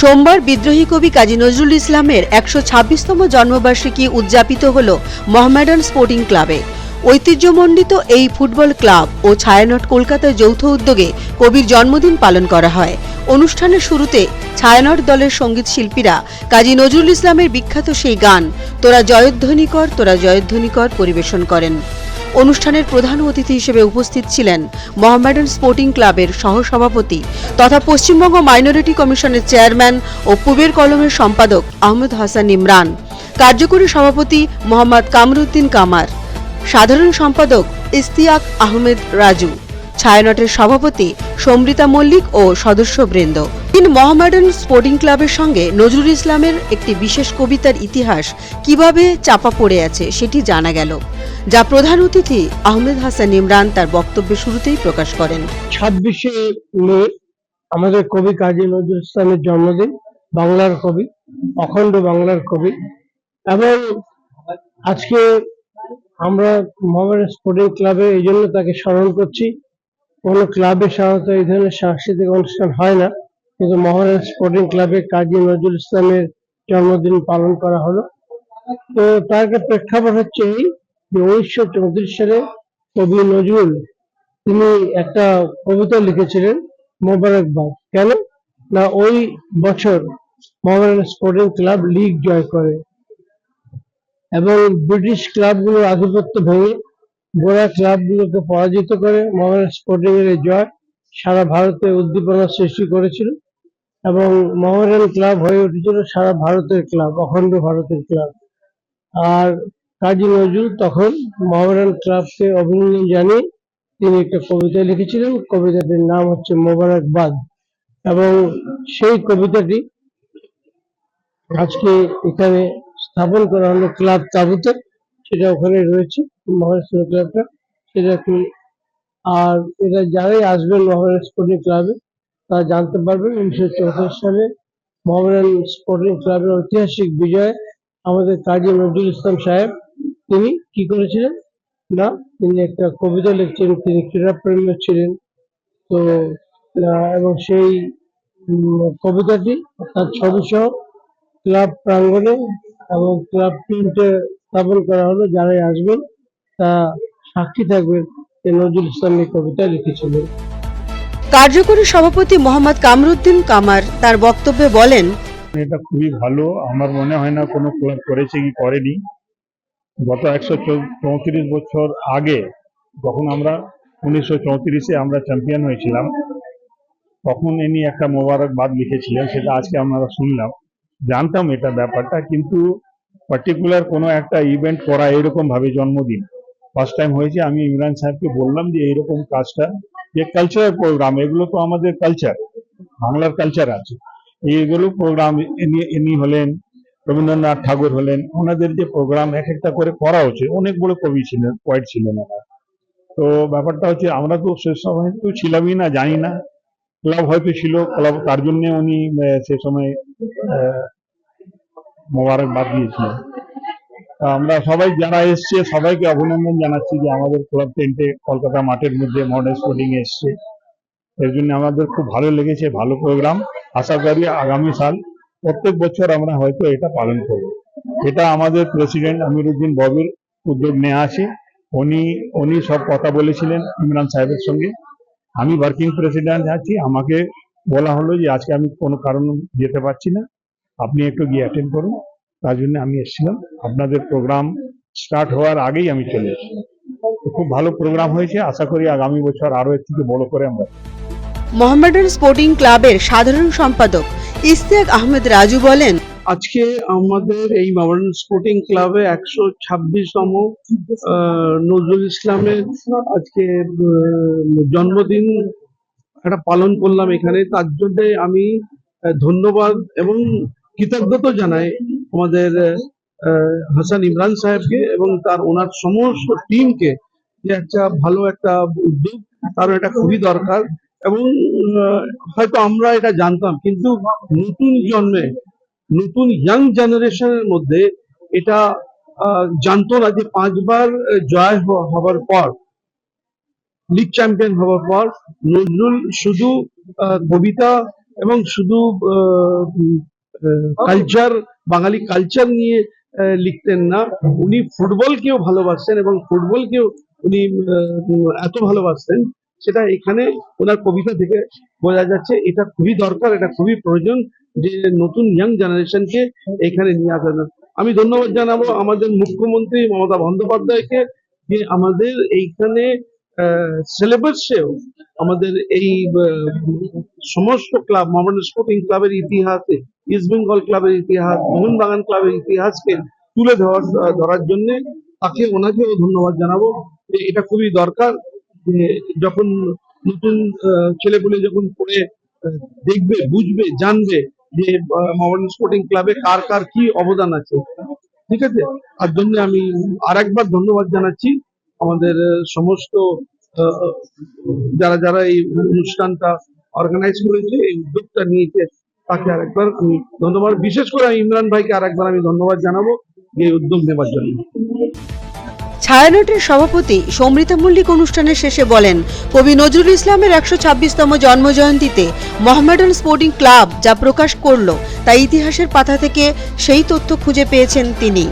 সোমবার বিদ্রোহী কবি কাজী নজরুল ইসলামের একশো ছাব্বিশতম জন্মবার্ষিকী উদযাপিত হল মোহামেডান স্পোর্টিং ক্লাবে। ঐতিহ্যমণ্ডিত এই ফুটবল ক্লাব ও ছায়ানট কলকাতার যৌথ উদ্যোগে কবির জন্মদিন পালন করা হয়। অনুষ্ঠানের শুরুতে ছায়ানট দলের সংগীত শিল্পীরা কাজী নজরুল ইসলামের বিখ্যাত সেই গান, তোরা জয়ধ্বনি কর তোরা জয়ধ্বনি কর পরিবেশন করেন। অনুষ্ঠানের প্রধান অতিথি হিসেবে উপস্থিত ছিলেন মোহামেডান স্পোর্টিং ক্লাবের সহসভাপতি তথা পশ্চিমবঙ্গ মাইনরিটি কমিশনের চেয়ারম্যান ও পুবের কলমের সম্পাদক আহমেদ হাসান ইমরান, কার্যকরী সভাপতি মোহাম্মদ কামরুদ্দিন কামার, সাধারণ সম্পাদক ইস্তিয়াক আহমেদ রাজু, ছায়ানটের সভাপতি সমৃতা মল্লিক ও সদস্যবৃন্দ। তিন মোহামেডান স্পোর্টিং ক্লাবের সঙ্গে নজরুল ইসলামের একটি বিশেষ কবিতার ইতিহাস কীভাবে চাপা পড়ে আছে সেটি জানা গেল। যা প্রধান অতিথি আহমেদ হাসান ইমরান তার বক্তব্যের শুরুতেই প্রকাশ করেন। ছাব্বিশে মে, আমাদের কবি কাজী নজরুল ইসলামের জন্মদিন, বাংলার কবি, অখণ্ড বাংলার কবি। এবং আজকে আমরা মোহামেডান স্পোর্টিং ক্লাবে এই জন্য তাকে স্মরণ করছি। কোনো ক্লাবে সাধারণত এই ধরনের সাংস্কৃতিক অনুষ্ঠান হয় না, কিন্তু মোহামেডান স্পোর্টিং ক্লাবে কাজী নজরুল ইসলামের জন্মদিন পালন করা হলো। তো তার প্রেক্ষাপট হচ্ছে এই উনিশশো চৌত্রিশ সালে কবি নজরুল, তিনি একটা কবিতা লিখেছিলেন মোবারকবাদ কেন? না, ওই বছর মোহামেডান স্পোর্টিং ক্লাব লিগ জয় করে এবং ব্রিটিশ ক্লাবগুলোর আধিপত্য ভেঙে গোড়া ক্লাবগুলোকে পরাজিত করে মোহামেডান স্পোর্টিং এর জয় সারা ভারতে উদ্দীপনা সৃষ্টি করেছিল এবং মোহামেডান ক্লাব হয়ে উঠেছিল সারা ভারতের ক্লাব, অখণ্ড ভারতের ক্লাব। আর কাজী নজরুল তখন মোহামেডান ক্লাবকে অভিনন্দন জানিয়ে তিনি একটা কবিতা লিখেছিলেন। কবিতাটির নাম হচ্ছে মোবারকবাদ। এবং সেই কবিতাটি আজকে এখানে স্থাপন করা হলো ক্লাব তাবুতে। সেটা ওখানে রয়েছে, মহারাষ্ট্র ক্লাবটা। সেটা কি আর এটা যারাই আসবেন মহারাষ্ট্র স্পোর্টিং ক্লাবে, তারা জানতে পারবেন উনিশশো চৌত্রিশ সালে মোহামেডান স্পোর্টিং ক্লাবের ঐতিহাসিক বিজয়। আমাদের কাজী নজরুল ইসলাম সাহেব তিনি কি করেছিলেন? না তিনি একটা কবিতা লিখছেন তিনি ক্রীড়াপ্রেমী ছিলেন। তো এবং সেই কবিতাটি তার ছবি সহ ক্লাব প্রাঙ্গণে এবং ক্লাব প্রিন্টে স্থাপন করা হলো। যারাই আসবেন তা সাক্ষী থাকবেন যে নজরুল ইসলাম এই কবিতা লিখেছিলেন। কার্যকরী সভাপতি মোহাম্মদ কামরুদ্দিন কামার তার বক্তব্যে বলেন এটা খুবই ভালো। আমার মনে হয় না কোনো ক্লাব করেছে কি করেনি। গত একশো চৌত্রিশ বছর আগে যখন আমরা উনিশশো চৌত্রিশে আমরা চ্যাম্পিয়ন হয়েছিলাম, তখন ইনি একটা মোবারকবাদ লিখেছিলেন, সেটা আজকে আমরা শুনলাম। জানতাম এটা ব্যাপারটা, কিন্তু পার্টিকুলার কোনো একটা ইভেন্ট করা এরকম ভাবে জন্মদিন। ফার্স্ট টাইম হয়েছে, আমি ইমরান সাহেবকে বললাম যে এইরকম কাজটা, যে কালচারাল প্রোগ্রাম এগুলো তো আমাদের কালচার বাংলার কালচার আছে। এইগুলো প্রোগ্রাম ইনি হলেন রবীন্দ্রনাথ ঠাকুর হলেন, ওনাদের যে প্রোগ্রাম এক একটা করে করা হচ্ছে, অনেক বড় কবি ছিলেন পয়েট ছিলেন তো ব্যাপারটা হচ্ছে, আমরা তো সে সময় তো ছিলামই না, জানি না। ক্লাব হয়তো ছিল, ক্লাব তার জন্য উনি সে সময় মোবারকবাদ দিয়েছিলেন। আমরা সবাই যারা এসছে, সবাইকে অভিনন্দন জানাচ্ছি যে আমাদের ক্লাব টেন্টে কলকাতা মাঠের মধ্যে মডার্ন স্পোর্টিং এসছে। এর জন্য আমাদের খুব ভালো লেগেছে, ভালো প্রোগ্রাম আশা করি আগামী সাল প্রত্যেক বছর আমরা হয়তো এটা পালন করব। এটা আমাদের প্রেসিডেন্ট আমিরুদ্দিন ববির উদ্যোগ নেওয়া আছে উনি উনি সব কথা বলেছিলেন ইমরান সাহেবের সঙ্গে। আমি ওয়ার্কিং প্রেসিডেন্ট আছি। আমাকে বলা হলো যে আজকে আমি কোনো কারণ যেতে পারছি না। আপনি একটু গিয়ে অ্যাটেন্ড করুন। তার জন্য আমি এসেছিলাম। আপনাদের প্রোগ্রাম স্টার্ট হওয়ার আগেই আমি চলে এসেছি। খুব ভালো প্রোগ্রাম হয়েছে। আশা করি আগামী বছর আরও এর থেকে বড় করে আমরা মোহামেডান স্পোর্টিং ক্লাবের সাধারণ সম্পাদক ইস্তিয়াক আহমেদ রাজু বলেন, আজকে আমাদের এই মডার্ন স্পোর্টিং ক্লাবে একশো ছাব্বিশতম নজরুল ইসলামের আজকে জন্মদিন একটা পালন করলাম এখানে। তার জন্য আমি ধন্যবাদ এবং কৃতজ্ঞতা জানাই আমাদের হাসান ইমরান সাহেবকে এবং তার ওনার সমস্ত টিমকে যে একটা ভালো একটা উদ্যোগ তার এটা খুবই দরকার। এবং হয়তো আমরা এটা জানতাম, কিন্তু নতুন জন্মে, নতুন ইয়াং জেনারেশনের মধ্যে এটা জানতো না যে পাঁচবার জয় হবার পর লিগ চ্যাম্পিয়ন হওয়ার পর, নজরুল শুধু কবিতা এবং শুধু কালচার বাঙালি কালচার নিয়ে লিখতেন না। উনি ফুটবলকেও ভালোবাসতেন এবং ফুটবলকেও উনি এত ভালোবাসতেন। সেটা এখানে ওনার কবিতা থেকে বোঝা যাচ্ছে। এটা খুবই দরকার, এটা খুবই প্রয়োজন যে নতুন ইয়াং জেনারেশনকে এখানে নিয়ে আসার আমি ধন্যবাদ জানাব আমাদের মুখ্যমন্ত্রী মমতা বন্দ্যোপাধ্যায়কে যে আমাদের এইখানে সিলেবাসেও আমাদের এই সমস্ত ক্লাব মোহামেডান স্পোর্টিং ক্লাবের ইতিহাসে ইস্ট বেঙ্গল ক্লাবের ইতিহাস, মোহনবাগান ক্লাবের ইতিহাসকে তুলে ধরার ধরার জন্য তাকে ওনাকেও ধন্যবাদ জানাব যে এটা খুবই দরকার। যে যখন নতুন ছেলেপুলে যখন পড়ে দেখবে, বুঝবে, জানবে যে মোহামেডান স্পোর্টিং ক্লাবে কার কার কি অবদান আছে। ঠিক আছে? তার জন্য আমি আর একবার ধন্যবাদ জানাচ্ছি আমাদের সমস্ত যারা যারা এই অনুষ্ঠানটা অর্গানাইজ করেছে, এই উদ্যোগটা নিয়েছে, তাকে আরেকবার আমি ধন্যবাদ। বিশেষ করে আমি ইমরান ভাইকে আরেকবার আমি ধন্যবাদ জানাব এই উদ্যোগ নেবার জন্য। ছায়ানটের সভাপতি সমৃতা মল্লিক অনুষ্ঠানের শেষে বলেন, কবি নজরুল ইসলামের একশো ছাব্বিশতম জন্মজয়ন্তীতে মোহামেডান স্পোর্টিং ক্লাব যা প্রকাশ করল, তা ইতিহাসের পাতা থেকে সেই তথ্য খুঁজে পেয়েছেন তিনি।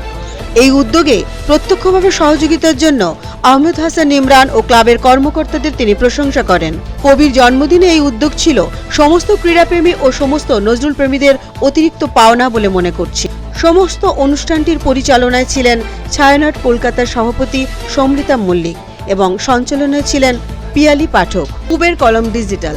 এই উদ্যোগে প্রত্যক্ষভাবে সহযোগিতার জন্য আহমেদ হাসান ইমরান ও ক্লাবের কর্মকর্তাদের তিনি প্রশংসা করেন। কবির জন্মদিনে এই উদ্যোগ ছিল সমস্ত ক্রীড়াপ্রেমী ও সমস্ত নজরুল প্রেমীদের অতিরিক্ত পাওনা বলে মনে করছি। সমস্ত অনুষ্ঠানটির পরিচালনায় ছিলেন ছায়ানট কলকাতার সভাপতি সমৃতা মল্লিক এবং সঞ্চালনায় ছিলেন পিয়ালি পাঠক। কুবের কলম ডিজিটাল।